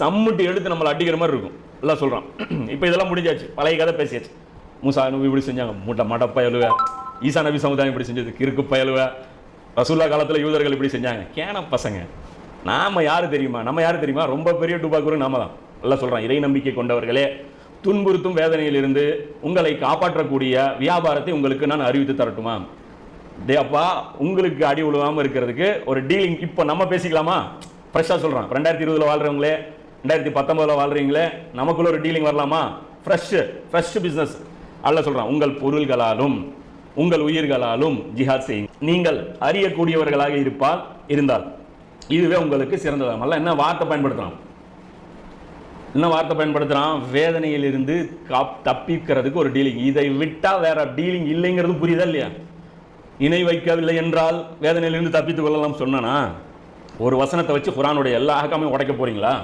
சம்முட்டு எடுத்து நம்மளை அடிக்கிற மாதிரி இருக்கும். எல்லாம் சொல்கிறான் இப்போ இதெல்லாம் முடிஞ்சாச்சு. பழைய கதை பேசியாச்சு. மூசா நபி இப்படி செஞ்சாங்க. மூட்டை மட பயலுவ. ஈசா நபி சமுதாயம் இப்படி செஞ்சது. கிறுக்கு பயலுவ. ரசூல்லா காலத்தில் யூதர்கள் இப்படி செஞ்சாங்க. கேன பசங்க. நாம் யார் தெரியுமா? நம்ம யார் தெரியுமா? ரொம்ப பெரிய டுபாக்குரு நாம தான். எல்லாம் சொல்கிறான் இறை நம்பிக்கை கொண்டவர்களே துன்புறுத்தும் வேதனையிலிருந்து உங்களை காப்பாற்றக்கூடிய வியாபாரத்தை உங்களுக்கு நான் அறிவித்து தரட்டுமா? அப்பா உங்களுக்கு அடி உழுவாமல் இருக்கிறதுக்கு ஒரு டீலிங் இப்போ நம்ம பேசிக்கலாமா? ஃப்ரெஷ்ஷாக சொல்கிறான் ரெண்டாயிரத்தி இருபதில் வாழ்றவங்களே ரெண்டாயிரத்தி பத்தொன்பதுல வாழ்றீங்களே நமக்குள்ள ஒரு டீலிங் வரலாமா? ஃப்ரெஷ்ஷு ஃப்ரெஷ் பிஸ்னஸ் அல்ல சொல்கிறான் உங்கள் பொருள்களாலும் உங்கள் உயிர்களாலும் ஜிஹாத் செய்யுங்க. நீங்கள் அறியக்கூடியவர்களாக இருப்பால் இருந்தால். இதுவே உங்களுக்கு சிறந்ததாகும் அல்ல என்ன வார்த்தை பயன்படுத்துகிறான் என்ன வார்த்தை பயன்படுத்துறான்? வேதனையிலிருந்து காப் தப்பிக்கிறதுக்கு ஒரு டீலிங் இதை விட்டா வேற டீலிங் இல்லைங்கிறது புரியுதா இல்லையா? இணை வைக்கவில்லை என்றால் வேதனையிலிருந்து தப்பித்துக் கொள்ளலாம் சொன்னனா? ஒரு வசனத்தை வச்சு குரானுடைய எல்லா அகக்காமையும் உடைக்க போறீங்களா?